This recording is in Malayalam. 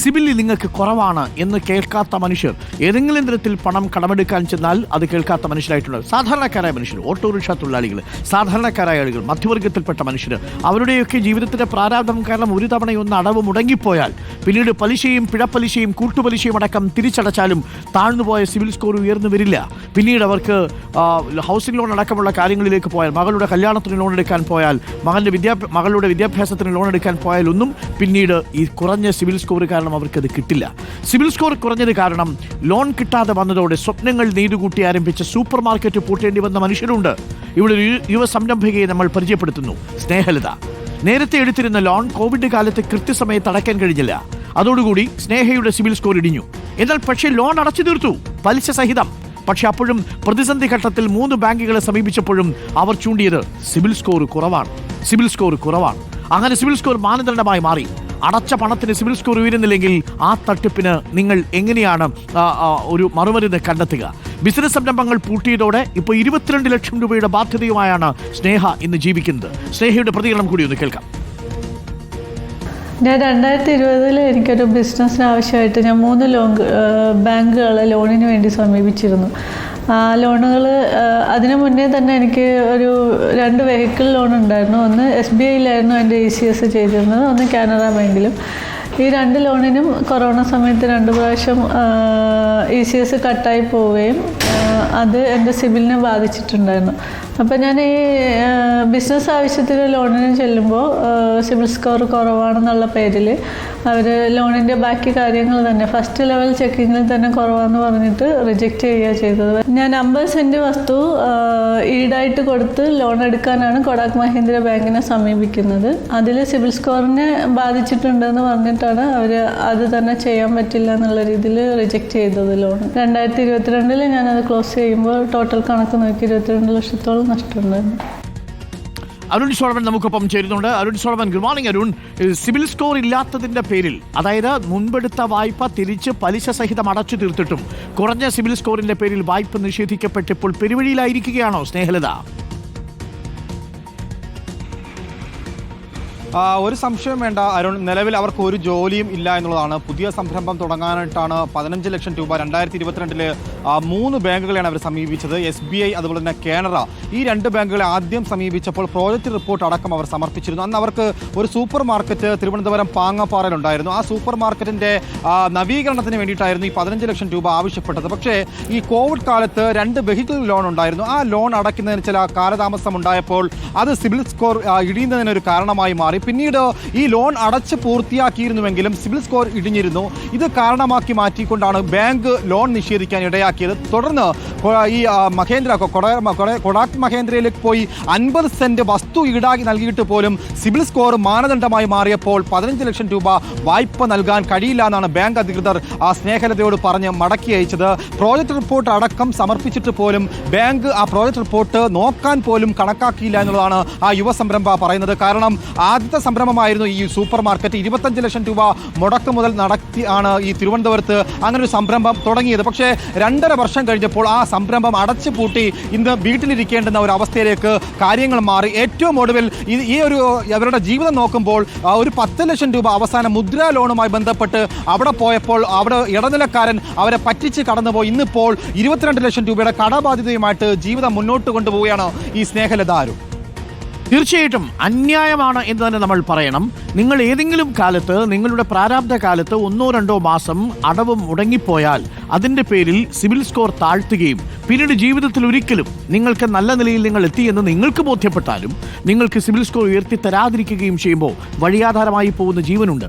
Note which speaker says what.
Speaker 1: സിബിലിൽ നിങ്ങൾക്ക് കുറവാണ് എന്ന് കേൾക്കാത്ത മനുഷ്യർ ഏതെങ്കിലും തരത്തിൽ പണം കടമെടുക്കാൻ ചെന്നാൽ അത് കേൾക്കാത്ത മനുഷ്യരായിട്ടുണ്ട് സാധാരണക്കാരായ മനുഷ്യർ ഓട്ടോറിക്ഷ തൊഴിലാളികൾ സാധാരണക്കാരായ ആളുകൾ മധ്യവർഗത്തിൽപ്പെട്ട മനുഷ്യർ അവരുടെയൊക്കെ ജീവിതത്തിന്റെ പ്രാരാബ്ധം കാരണം ഒരു തവണയൊന്ന് അടവ് മുടങ്ങിപ്പോയാൽ പിന്നീട് പലിശയും പിഴപ്പലിശയും കൂട്ടുപലിശയും അടക്കം തിരിച്ചടച്ചാലും താഴ്ന്നുപോയ സിവിൽ സ്കോർ ഉയർന്നു വരില്ല. പിന്നീട് അവർക്ക് ഹൗസിംഗ് ലോൺ അടക്കമുള്ള കാര്യങ്ങളിലേക്ക് പോയാൽ മകളുടെ കല്യാണത്തിന് ലോൺ എടുക്കാൻ പോയാൽ മകന്റെ വിദ്യാഭ്യാസ മകളുടെ വിദ്യാഭ്യാസത്തിന് ലോൺ എടുക്കാൻ പോയാൽ ഒന്നും പിന്നീട് ഈ കുറഞ്ഞ സിവിൽ സ്കോർ കാരണം അവർക്കത് കിട്ടില്ല. സിവിൽ സ്കോർ കുറഞ്ഞത് കാരണം ലോൺ കിട്ടാതെ വന്നതോടെ സ്വപ്നങ്ങൾ നെയ്തുകൂട്ടി ആരംഭിച്ച സൂപ്പർ മാർക്കറ്റ് പൂട്ടേണ്ടി വന്ന മനുഷ്യരുണ്ട്. ഇവിടെ ഒരു യുവ സംരംഭകയെ നമ്മൾ പരിചയപ്പെടുത്തുന്നു സ്നേഹലത. നേരത്തെ എടുത്തിരുന്ന ലോൺ കോവിഡ് കാലത്ത് കൃത്യസമയത്ത് അടയ്ക്കാൻ കഴിഞ്ഞില്ല. അതോടുകൂടി സ്നേഹയുടെ സിവിൽ സ്കോർ ഇടിഞ്ഞു. എന്നാൽ പക്ഷേ ലോൺ അടച്ചു തീർത്തു പലിശ സഹിതം. പക്ഷെ അപ്പോഴും പ്രതിസന്ധി ഘട്ടത്തിൽ മൂന്ന് ബാങ്കുകളെ സമീപിച്ചപ്പോഴും അവർ ചൂണ്ടിയത് സിവിൽ സ്കോർ കുറവാണ് സിവിൽ സ്കോർ കുറവാണ്. അങ്ങനെ സിവിൽ സ്കോർ മാനദണ്ഡമായി മാറി. അടച്ച പണത്തിന് സിവിൽ സ്കോർ ഉയരുന്നില്ലെങ്കിൽ ആ തട്ടിപ്പിന് നിങ്ങൾ എങ്ങനെയാണ് ഒരു മറുമരുന്ന് കണ്ടെത്തുക? ബിസിനസ് സംരംഭങ്ങൾ പൂട്ടിയതോടെ ഇപ്പോൾ ഇരുപത്തിരണ്ട് ലക്ഷം രൂപയുടെ ബാധ്യതയുമായാണ് സ്നേഹ ഇന്ന് ജീവിക്കുന്നത്. സ്നേഹയുടെ പ്രതികരണം കൂടി ഒന്ന് കേൾക്കാം.
Speaker 2: ഞാൻ രണ്ടായിരത്തി ഇരുപതിൽ എനിക്കൊരു ബിസിനസ്സിന് ആവശ്യമായിട്ട് ഞാൻ മൂന്ന് ലോൺ ബാങ്കുകളെ ലോണിന് വേണ്ടി സമീപിച്ചിരുന്നു. ലോണുകൾ അതിനു മുന്നേ തന്നെ എനിക്ക് ഒരു രണ്ട് വെഹിക്കിൾ ലോൺ ഉണ്ടായിരുന്നു. ഒന്ന് എസ് ബി ഐയിലായിരുന്നു എന്റെ ഇ സി എസ് ചെയ്തിരുന്നത്. ഒന്ന് കാനറ ബാങ്കിലും. ഈ രണ്ട് ലോണിനും കൊറോണ സമയത്ത് രണ്ട് പ്രാവശ്യം ഇ സി എസ് കട്ടായി പോവുകയും അത് എന്റെ സിബിലിനെ ബാധിച്ചിട്ടുണ്ടായിരുന്നു. അപ്പം ഞാൻ ഈ ബിസിനസ് ആവശ്യത്തിന് ലോണിന് ചെല്ലുമ്പോൾ സിബിൽ സ്കോർ കുറവാണെന്നുള്ള പേരിൽ അവർ ലോണിന്റെ ബാക്കി കാര്യങ്ങൾ തന്നെ ഫസ്റ്റ് ലെവൽ ചെക്കിങ്ങിൽ തന്നെ കുറവാന്ന് പറഞ്ഞിട്ട് റിജക്റ്റ് ചെയ്യുക ചെയ്തത്. ഞാൻ അമ്പത് സെന്റ് വസ്തു ഈടായിട്ട് കൊടുത്ത് ലോൺ എടുക്കാനാണ് കൊടാക് മഹീന്ദ്ര ബാങ്കിനെ സമീപിക്കുന്നത്. അതിൽ സിബിൽ സ്കോറിനെ ബാധിച്ചിട്ടുണ്ടെന്ന് പറഞ്ഞിട്ടാണ് അവർ അത് തന്നെ ചെയ്യാൻ പറ്റില്ല എന്നുള്ള രീതിയിൽ റിജക്റ്റ് ചെയ്തത് ലോൺ രണ്ടായിരത്തി ഇരുപത്തിരണ്ടിൽ ഞാനത് ക്ലോസ് ചെയ്യുമ്പോൾ ടോട്ടൽ കണക്ക് നോക്കി ഇരുപത്തിരണ്ട് ലക്ഷത്തോളം നഷ്ടമുണ്ടായിരുന്നു.
Speaker 1: അരുൺ സോളവൻ നമുക്കൊപ്പം ചേരുന്നുണ്ട്. Arun Solavan good morning Arun. CIBIL score ഇല്ലാത്തതിന്റെ പേരിൽ അതായത് മുൻപെടുത്ത വായ്പ തിരിച്ച് പലിശ സഹിതം അടച്ചു തീർത്തിട്ടും കുറഞ്ഞ സിവിൽ സ്കോറിന്റെ പേരിൽ വായ്പ നിഷേധിക്കപ്പെട്ടിപ്പോൾ പെരുവഴിയിലായിരിക്കുകയാണോ സ്നേഹലത?
Speaker 3: ഒരു സംശയം വേണ്ട അരുൺ. നിലവിൽ അവർക്ക് ഒരു ജോലിയും ഇല്ല എന്നുള്ളതാണ്. പുതിയ സംരംഭം തുടങ്ങാനായിട്ടാണ് പതിനഞ്ച് ലക്ഷം രൂപ രണ്ടായിരത്തി ഇരുപത്തിരണ്ടിൽ മൂന്ന് ബാങ്കുകളെയാണ് അവർ സമീപിച്ചത്. എസ് ബി ഐ അതുപോലെ തന്നെ കാനറ. ഈ രണ്ട് ബാങ്കുകളെ ആദ്യം സമീപിച്ചപ്പോൾ പ്രോജക്റ്റ് റിപ്പോർട്ട് അടക്കം അവർ സമർപ്പിച്ചിരുന്നു. അന്ന് അവർക്ക് ഒരു സൂപ്പർ മാർക്കറ്റ് തിരുവനന്തപുരം പാങ്ങപ്പാറയിലുണ്ടായിരുന്നു ആ സൂപ്പർ മാർക്കറ്റിന്റെ നവീകരണത്തിന് വേണ്ടിയിട്ടായിരുന്നു ഈ പതിനഞ്ച് ലക്ഷം രൂപ ആവശ്യപ്പെട്ടത്. പക്ഷേ ഈ കോവിഡ് കാലത്ത് രണ്ട് വെഹിക്കിൾ ലോൺ ഉണ്ടായിരുന്നു. ആ ലോൺ അടയ്ക്കുന്നതിന് ചില കാലതാമസം ഉണ്ടായപ്പോൾ അത് സിബിൽ സ്കോർ ഇടിയുന്നതിനൊരു കാരണമായി മാറി. പിന്നീട് ഈ ലോൺ അടച്ച് പൂർത്തിയാക്കിയിരുന്നുവെങ്കിലും സിവിൽ സ്കോർ ഇടിഞ്ഞിരുന്നു. ഇത് കാരണമാക്കി മാറ്റിക്കൊണ്ടാണ് ബാങ്ക് ലോൺ നിഷേധിക്കാൻ ഇടയാക്കിയത്. തുടർന്ന് ഈ മഹേന്ദ്ര കൊട- കൊട- കൊടാക് മഹേന്ദ്രയിലേക്ക് പോയി അൻപത് സെന്റ് വസ്തു ഈടാക്കി നൽകിയിട്ട് പോലും സിവിൽ സ്കോർ മാനദണ്ഡമായി മാറിയപ്പോൾ പതിനഞ്ച് ലക്ഷം രൂപ വായ്പ നൽകാൻ കഴിയില്ല എന്നാണ് ബാങ്ക് അധികൃതർ ആ സ്നേഹലതയോട് പറഞ്ഞ് മടക്കി അയച്ചത്. പ്രോജക്റ്റ് റിപ്പോർട്ട് അടക്കം സമർപ്പിച്ചിട്ട് പോലും ബാങ്ക് ആ പ്രോജക്റ്റ് റിപ്പോർട്ട് നോക്കാൻ പോലും കണക്കാക്കിയില്ല എന്നുള്ളതാണ് ആ യുവ സംരംഭ പറയുന്നത്. കാരണം ആദ്യത്തെ സംരംഭമായിരുന്നു ഈ സൂപ്പർ മാർക്കറ്റ്. ഇരുപത്തഞ്ച് ലക്ഷം രൂപ മുടക്ക് മുതൽ നടത്തി ആണ് ഈ തിരുവനന്തപുരത്ത് അങ്ങനെ ഒരു സംരംഭം തുടങ്ങിയത്. പക്ഷേ രണ്ടര വർഷം കഴിഞ്ഞപ്പോൾ ആ സംരംഭം അടച്ചു പൂട്ടി ഇന്ന് വീട്ടിലിരിക്കേണ്ടുന്ന ഒരു അവസ്ഥയിലേക്ക് കാര്യങ്ങൾ മാറി. ഏറ്റവും ഒടുവിൽ ഈ- ഒരു അവരുടെ ജീവിതം നോക്കുമ്പോൾ ഒരു പത്ത് ലക്ഷം രൂപ അവസാന മുദ്രാ ലോണുമായി ബന്ധപ്പെട്ട് അവിടെ പോയപ്പോൾ അവിടെ ഇടനിലക്കാരൻ അവരെ പറ്റിച്ച് കടന്നുപോയി. ഇന്നിപ്പോൾ ഇരുപത്തിരണ്ട് ലക്ഷം രൂപയുടെ കടബാധ്യതയുമായിട്ട് ജീവിതം മുന്നോട്ട് കൊണ്ടുപോവുകയാണ് ഈ സ്നേഹലത ആരും.
Speaker 1: തീർച്ചയായിട്ടും അന്യായമാണ് എന്ന് തന്നെ നമ്മൾ പറയണം. നിങ്ങൾ ഏതെങ്കിലും കാലത്ത് നിങ്ങളുടെ പ്രാരാബ്ധ കാലത്ത് ഒന്നോ രണ്ടോ മാസം അടവ് മുടങ്ങിപ്പോയാൽ അതിന്റെ പേരിൽ സിവിൽ സ്കോർ താഴ്ത്തുകയും പിന്നീട് ജീവിതത്തിൽ ഒരിക്കലും നിങ്ങൾക്ക് നല്ല നിലയിൽ നിങ്ങൾ എത്തി എന്ന് നിങ്ങൾക്ക് ബോധ്യപ്പെട്ടാലും നിങ്ങൾക്ക് സിവിൽ സ്കോർ ഉയർത്തി തരാതിരിക്കുകയും ചെയ്യുമ്പോൾ വഴിയാധാരമായി പോകുന്ന ജീവനുണ്ട്.